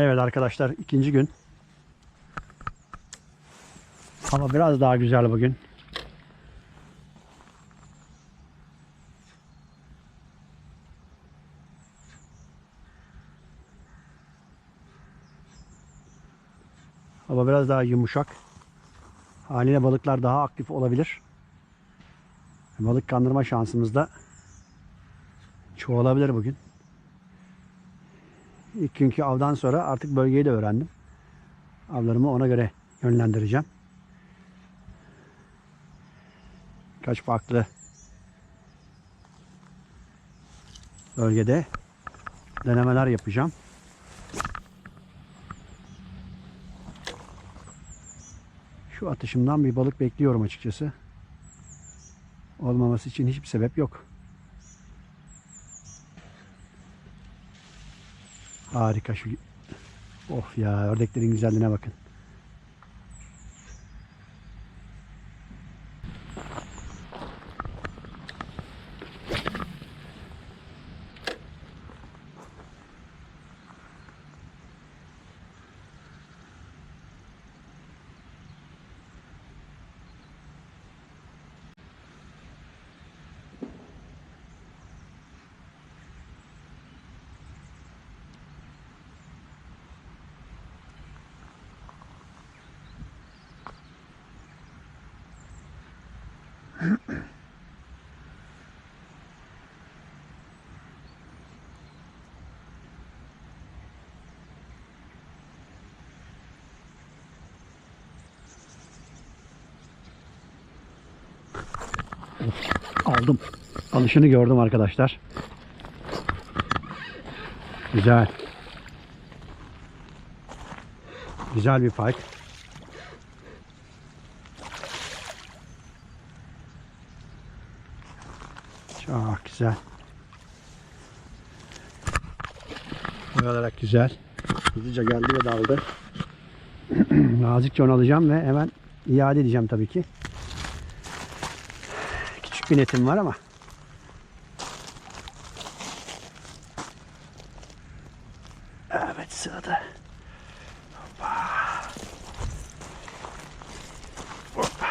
Evet arkadaşlar ikinci gün. Hava biraz daha güzel bugün. Hava biraz daha yumuşak. Haliyle balıklar daha aktif olabilir. Balık kandırma şansımız da çoğalabilir bugün. İlk günkü avdan sonra artık bölgeyi de öğrendim. Avlarımı ona göre yönlendireceğim. Kaç farklı bölgede denemeler yapacağım. Şu atışımdan bir balık bekliyorum açıkçası. Olmaması için hiçbir sebep yok. Harika şu. Of ya ördeklerin güzelliğine bakın. Aldım. Alışını gördüm arkadaşlar. Güzel. Güzel bir pike. Çok güzel. Boy olarak güzel. Hızlıca geldi ve daldı. Nazikçe onu alacağım ve hemen iade edeceğim tabii ki. Küçük bir var ama. Evet sığdı. Hoppa. Hoppa.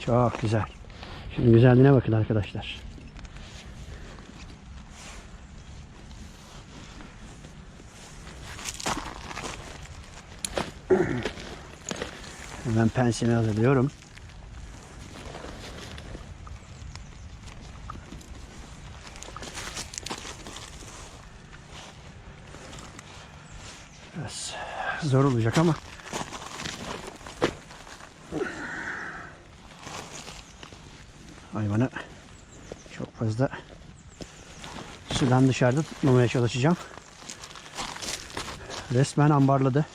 Çok güzel. Şimdi güzelliğine bakın arkadaşlar. Hemen pensini hazırlıyorum. Biraz zor olacak ama hayvanı çok fazla sudan dışarıda tutmamaya çalışacağım. Resmen ambarladı.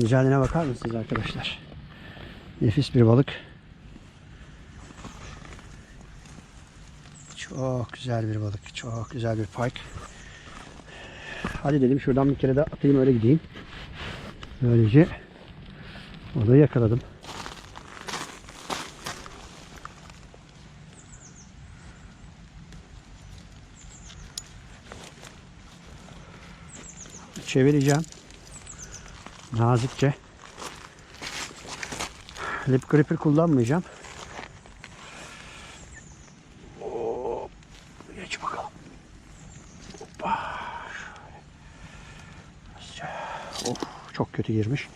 Güzelliğine bakar mısınız arkadaşlar? Nefis bir balık. Çok güzel bir balık. Çok güzel bir pike. Hadi dedim şuradan bir kere de atayım öyle gideyim. Böylece o da yakaladım. Çevireceğim. Nazikçe. Lip gripper kullanmayacağım. Hop. Geç bakalım. Hoppa. Of, çok kötü girmiş.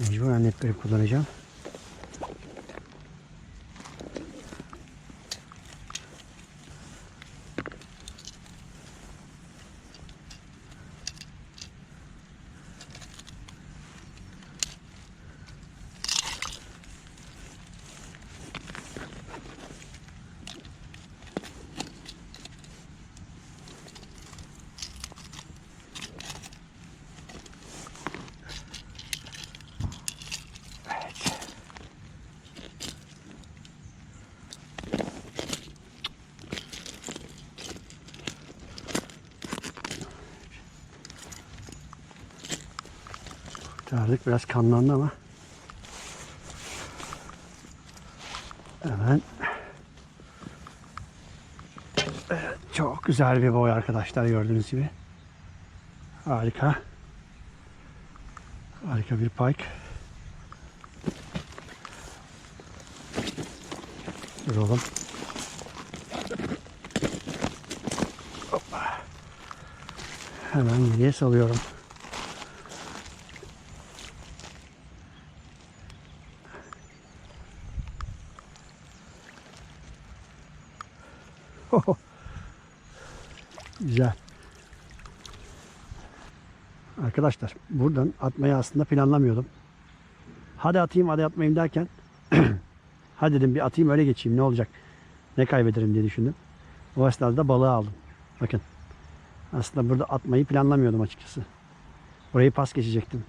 Mecburen net grip kullanacağım. Kurtardık. Biraz kanlandı ama. Hemen. Evet, çok güzel bir boy arkadaşlar gördüğünüz gibi. Harika. Harika bir pike. Dur oğlum. Hoppa. Hemen geriye salıyorum. Güzel. Arkadaşlar buradan atmayı aslında planlamıyordum. Hadi atayım hadi atmayayım derken hadi dedim bir atayım öyle geçeyim ne olacak? Ne kaybederim diye düşündüm. O esnada balığı aldım. Bakın. Aslında burada atmayı planlamıyordum açıkçası. Orayı pas geçecektim.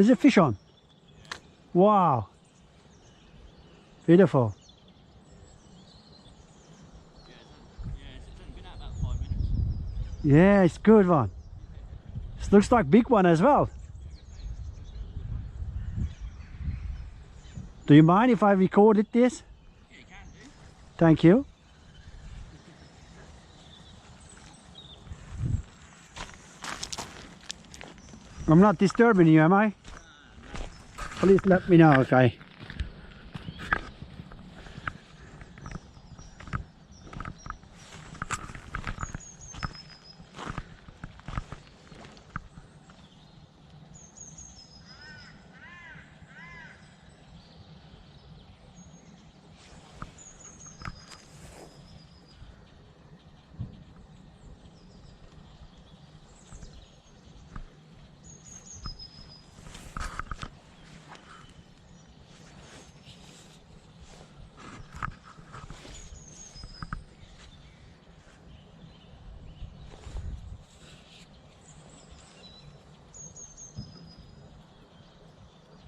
There's a fish on. Wow. Beautiful. Yeah, it's good one. This looks like big one as well. Do you mind if I recorded this? Thank you. I'm not disturbing you, am I? Please let me know, okay?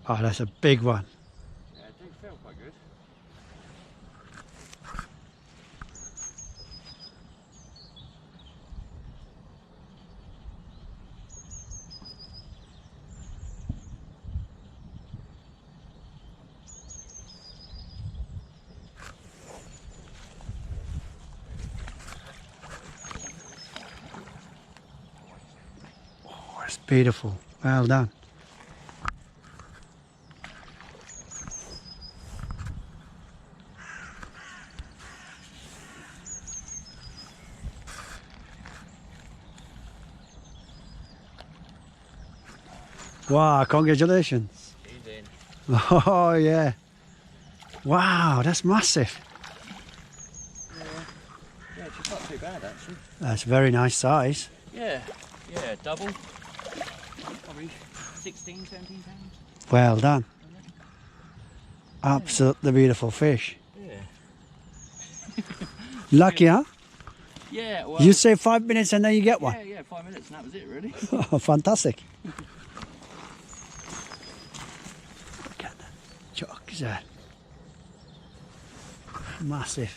Oh, that's a big one. Yeah, it did feel quite good. It's beautiful. Well done. Wow, congratulations. Oh, yeah. Wow, that's massive. Yeah, yeah it's not too bad actually. That's very nice size. Yeah, yeah, double. Probably 16, 17 pounds. Well done. Absolutely beautiful fish. Yeah. Lucky, huh? Yeah, well. You say five minutes and then you get one. Yeah, yeah, five minutes and that was it really. Oh, fantastic. güzel. Massive.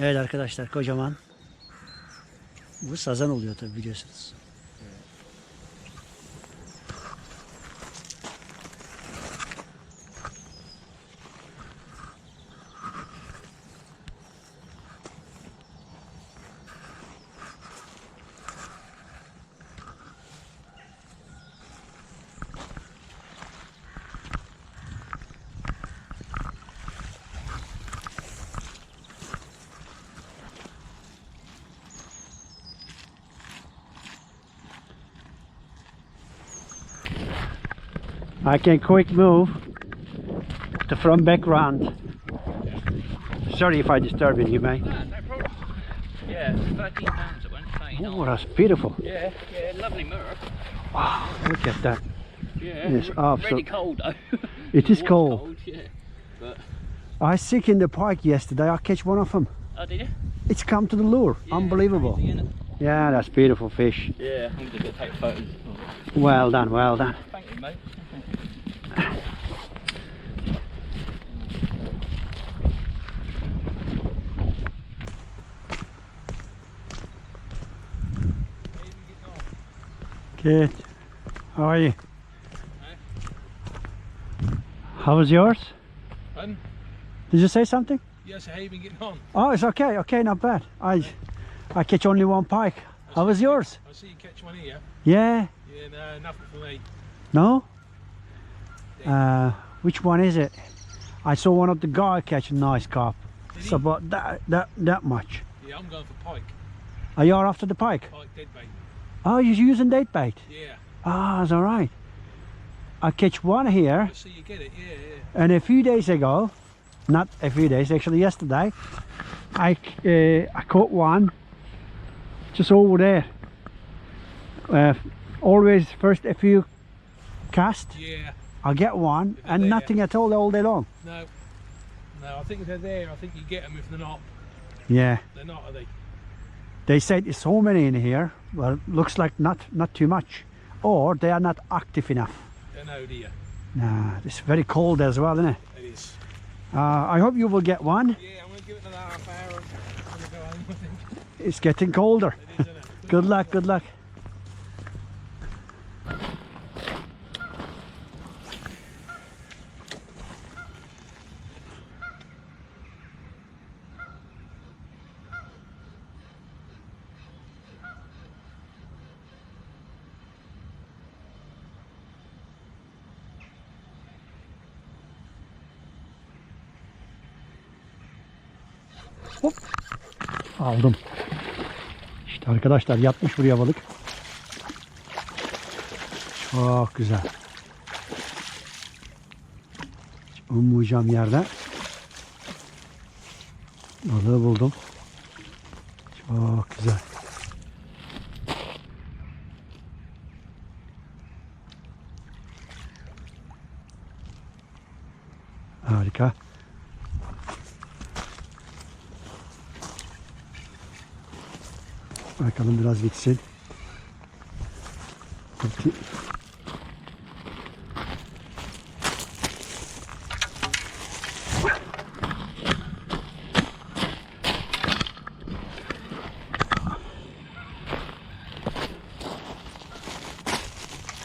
Evet arkadaşlar kocaman. Bu sazan oluyor tabi biliyorsunuz. I can quick move the front background. Sorry if I disturb you, mate. no problem. Yeah, 13 pounds went, 39. Oh, that's beautiful. Yeah, yeah, lovely mirror. Wow, look at that. Yeah, Yes, r- absolute- really cold though. It is was cold. yeah. But, I sick in the park yesterday. I catch one of them. oh, did you? It's come to the lure. Yeah, Unbelievable. crazy? Yeah, that's beautiful fish. Yeah, I'm just gonna take photos. Well done, well done. Thank you, mate. Good. How are you? How was yours? Pardon? Did you say something? Yes, how you been getting on? Oh, it's okay. Okay, not bad. I I catch only one pike. How was yours? I see you catch one here. Yeah. Yeah, no, nothing for me. No? Uh, which one is it? I saw one of the guy catch a nice carp. It's he? about that that that much. Yeah, I'm going for pike. Are you after the pike? Pike dead bait. Oh, you're using date bait. Yeah, Ah, that's all right. I catch one here, see you get it. Yeah, yeah. and a few days ago, not a few days, actually yesterday, I uh, I caught one just over there. Uh, always first a few cast, Yeah, I get one, and there. nothing at all all day long. no. No, I think if they're there, I think you get them. If they're not, Yeah, they're not, are they? they said there's so many in here. Well, looks like not not too much, or they are not active enough. Don't know, do you? Nah, it's very cold as well, isn't it? It is. Uh, I hope you will get one. Yeah, I'm going to give it another half hour I'm going to go home, I think. It's getting colder. It is, isn't it? Good luck, good luck. Arkadaşlar yatmış buraya balık. Çok güzel. Ummayacağım yerde. Balığı buldum. Çok güzel. Harika. Bakalım biraz gitsin. Peki.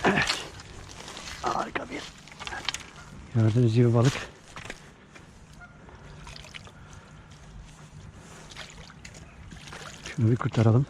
Evet. Harika. Gördüğünüz gibi balık. Şunu bir kurtaralım.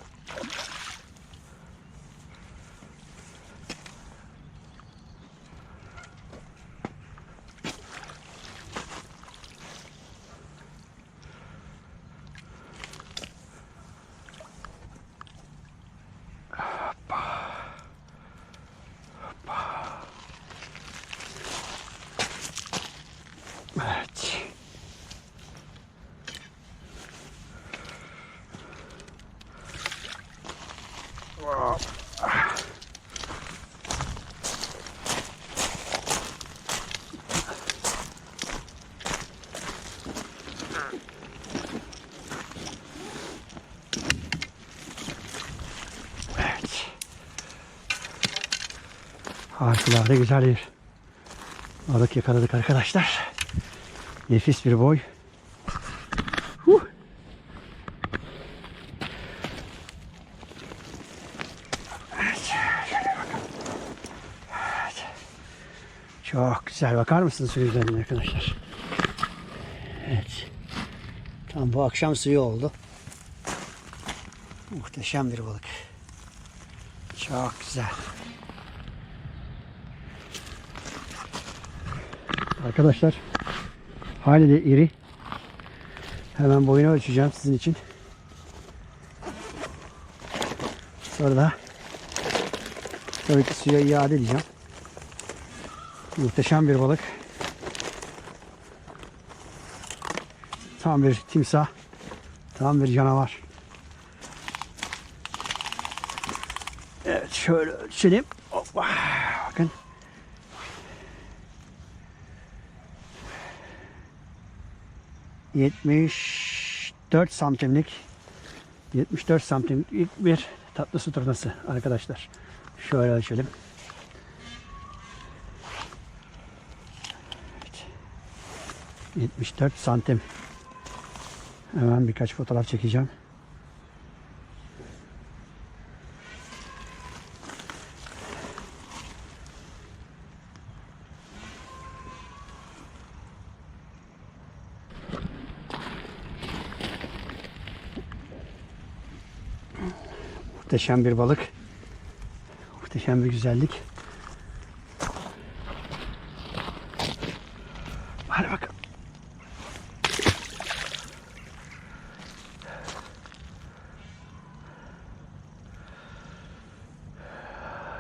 Harikulade güzel bir balık yakaladık arkadaşlar. Nefis bir boy. Huh. Evet. Evet. Çok güzel. Bakar mısınız suyun üzerine arkadaşlar? Evet. Tam bu akşam suyu oldu. Muhteşem bir balık. Çok güzel. Arkadaşlar hali de iri. Hemen boyunu ölçeceğim sizin için. Sonra da tabii ki suya iade edeceğim. Muhteşem bir balık. Tam bir timsah. Tam bir canavar. Evet şöyle ölçelim. Hoppa. Bakın. Yetmiş dört santimlik 74 santimlik bir tatlı su turnası arkadaşlar. Şöyle ölçelim. Evet. 74 santim. Hemen birkaç fotoğraf çekeceğim. Muhteşem bir balık. Muhteşem bir güzellik. Hadi bakalım.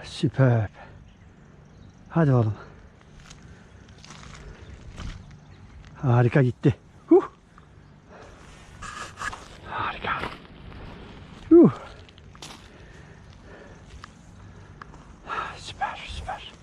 Süper. Hadi oğlum. Harika gitti. Huh. Harika. Süper.